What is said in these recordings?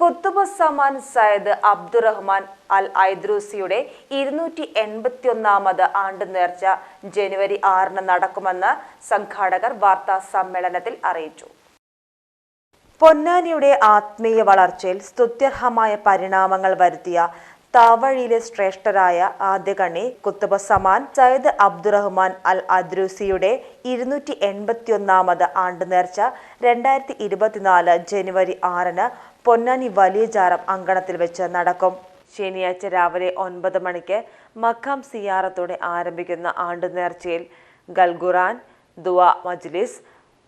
കുത്തുബ് സമാൻ സയ്യിദ് അബ്ദുറഹ്മാൻ അൽ ഐദ്രൂസിയുടെ ഇരുന്നൂറ്റി എൺപത്തിയൊന്നാമത് ആണ്ട് നേർച്ച ജനുവരി ആറിന് നടക്കുമെന്ന് സംഘാടകർ വാർത്താ സമ്മേളനത്തിൽ അറിയിച്ചു. പൊന്നാനിയുടെ ആത്മീയ വളർച്ചയിൽ സ്തുത്യർഹമായ പരിണാമങ്ങൾ വരുത്തിയ താവഴിയിലെ ശ്രേഷ്ഠരായ ആദ്യകണ്ണി കുത്തുബ സമാൻ സയ്യിദ് അബ്ദുറഹ്മാൻ അൽ അദ്രൂസിയുടെ ഇരുന്നൂറ്റി എൺപത്തിയൊന്നാമത് ആണ്ട് നേർച്ച രണ്ടായിരത്തി ഇരുപത്തിനാല് ജനുവരി ആറിന് പൊന്നാനി വലിയ ജാറം അങ്കണത്തിൽ വെച്ച് നടക്കും. ശനിയാഴ്ച രാവിലെ ഒൻപത് മണിക്ക് മഖാം സിയാറത്തോടെ ആരംഭിക്കുന്ന ആണ്ട് നേർച്ചയിൽ ഗൽഗുറാൻ ദുവ മജ്ലിസ്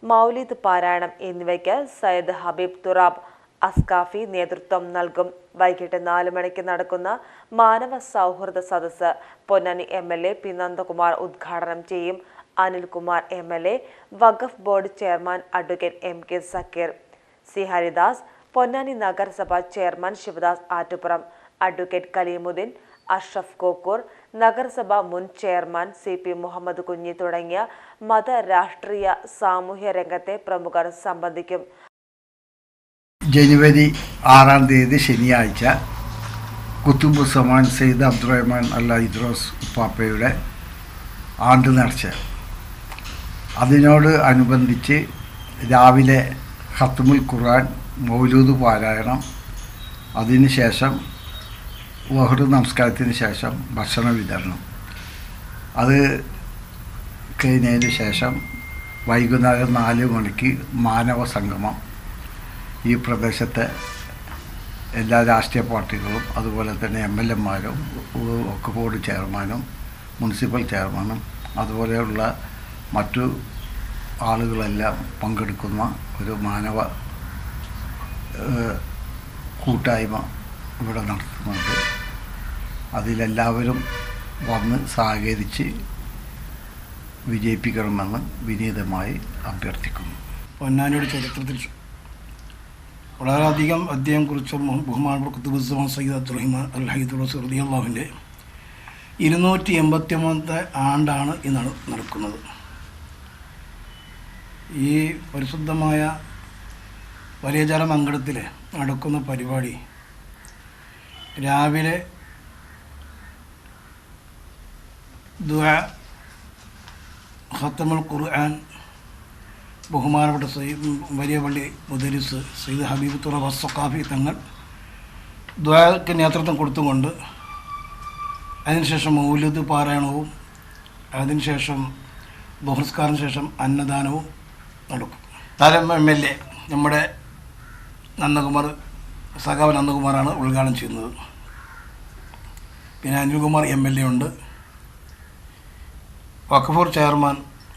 മൗലിദ് പാരായണം എന്നിവയ്ക്ക് സയ്യിദ് ഹബീബ് തുറാബ് അസ്കാഫി നേതൃത്വം നൽകും. വൈകിട്ട് നാല് മണിക്ക് നടക്കുന്ന മാനവ സൗഹൃദ സദസ് Ponnani M L A P Nandakumar ഉദ്ഘാടനം ചെയ്യും. Anilkumar M L A Waqf board chairman advocate M K Zakir C Haridas Ponnani നഗരസഭ ചെയർമാൻ ശിവദാസ് ആറ്റുപുറം അഡ്വക്കേറ്റ് കലീമുദ്ദീൻ അഷ്റഫ് കോക്കൂർ നഗരസഭ മുൻ chairman C P Muhammad Kunhi തുടങ്ങിയ മത രാഷ്ട്രീയ സാമൂഹ്യ രംഗത്തെ പ്രമുഖർ സംബന്ധിക്കും. ജനുവരി ആറാം തീയതി ശനിയാഴ്ച കുത്തുബ് സമാൻ സെയ്ദ് അബ്ദുറഹ്മാൻ അല്ല ഇദ്രോസ് പാപ്പയുടെ ആണ്ട് നേർച്ച അതിനോട് അനുബന്ധിച്ച് രാവിലെ ഹത്തുമുൽ ഖുർആൻ മൗലൂദ് പാരായണം അതിനുശേഷം വഹ്റു നമസ്കാരത്തിന് ശേഷം ഭക്ഷണ വിതരണം. അത് കഴിഞ്ഞതിന് ശേഷം വൈകുന്നേരം നാല് മണിക്ക് മാനവ സംഗമം. ഈ പ്രദേശത്തെ എല്ലാ രാഷ്ട്രീയ പാർട്ടികളും അതുപോലെ തന്നെ എം എൽ എമാരും ഒക്കെ ബോർഡ് ചെയർമാനും മുനിസിപ്പൽ ചെയർമാനും അതുപോലെയുള്ള മറ്റു ആളുകളെല്ലാം പങ്കെടുക്കുന്ന ഒരു മാനവ കൂട്ടായ്മ ഇവിടെ നടത്തുന്നുണ്ട്. അതിലെല്ലാവരും വന്ന് സഹകരിച്ച് വിജയിപ്പിക്കണമെന്ന് വിനീതമായി അഭ്യർത്ഥിക്കുന്നു. പൊന്നാനിയുടെ ചരിത്രത്തിൽ വളരെയധികം അദ്ദേഹം കുറിച്ച ബഹുമാനപ്പെട്ട കുത്തുബുസ്സമാൻ സയ്യിദ് അബ്ദുറഹിമാൻ അൽ ഹൈദുറസ് അള്ളാഹുവിന്റെ ഇരുന്നൂറ്റി എൺപത്തി ഒമ്പത്തെ ആണ്ടാണ് ഇന്നാണ് നടക്കുന്നത്. ഈ പരിശുദ്ധമായ വലിയചാല മങ്കടത്തിൽ നടക്കുന്ന പരിപാടി രാവിലെ ദുആ ഖത്തമുൽ ഖുർആൻ ബഹുമാനപ്പെട്ട സയ്യിദ് വലിയ പള്ളി മുദരിസ് സയ്യിദ് ഹബീബ് തുറബ സക്കാഫി തങ്ങൾ ദ്വാരക്ക് നേതൃത്വം കൊടുത്തുകൊണ്ട് അതിനുശേഷം മൗലൂദ് പാരായണവും അതിനുശേഷം ബഹുസ്കാരത്തിന് ശേഷം അന്നദാനവും നടക്കും. താരം എം എൽ എ നമ്മുടെ നന്ദകുമാർ സഖാവ് നന്ദകുമാറാണ് ഉദ്ഘാടനം ചെയ്യുന്നത്. പിന്നെ അനിൽകുമാർ എം എൽ എ ഉണ്ട്. വഖഫൂർ ചെയർമാൻ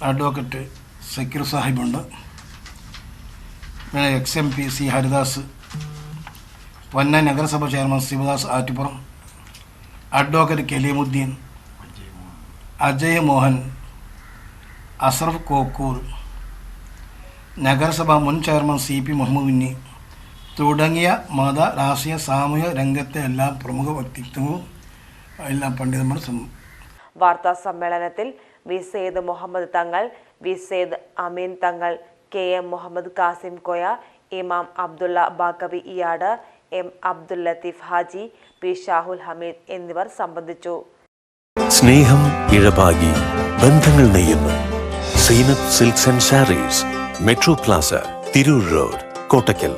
അഡ്വക്കറ്റ് സക്കീർ സാഹിബുണ്ട്. പിന്നെ ex M P C Haridas. പൊന്ന നഗരസഭ ചെയർമാൻ ശിവദാസ് ആറ്റുപുറം. അഡ്വക്കേറ്റ് കലീമുദ്ദീൻ. അജയ് മോഹൻ. അഷ്റഫ് കോക്കൂർ. നഗരസഭ മുൻ chairman C P Muhammad Kunhi തുടങ്ങിയ മത രാഷ്ട്രീയ സാമൂഹിക രംഗത്തെ എല്ലാ പ്രമുഖ വ്യക്തിത്വവും എല്ലാ പണ്ഡിതന്മാർ വാർത്താ സമ്മേളനത്തിൽ വി സെയ്ദ് മുഹമ്മദ് തങ്ങൾ V Syed Ameen Thangal K M Muhammad Kasim Koya Imam Abdulla ബാക്കബി ഇയാട് എം അബ്ദുൽ ലത്തീഫ് ഹാജി പി ഷാഹുൽ ഹമീദ് എന്നിവർ സംബന്ധിച്ചു. സ്നേഹം ഇഴപാകി ബന്ധങ്ങൾ നെയ്യുന്നു Zeenath silks and sarees metro plaza Tirur road Kottakkal.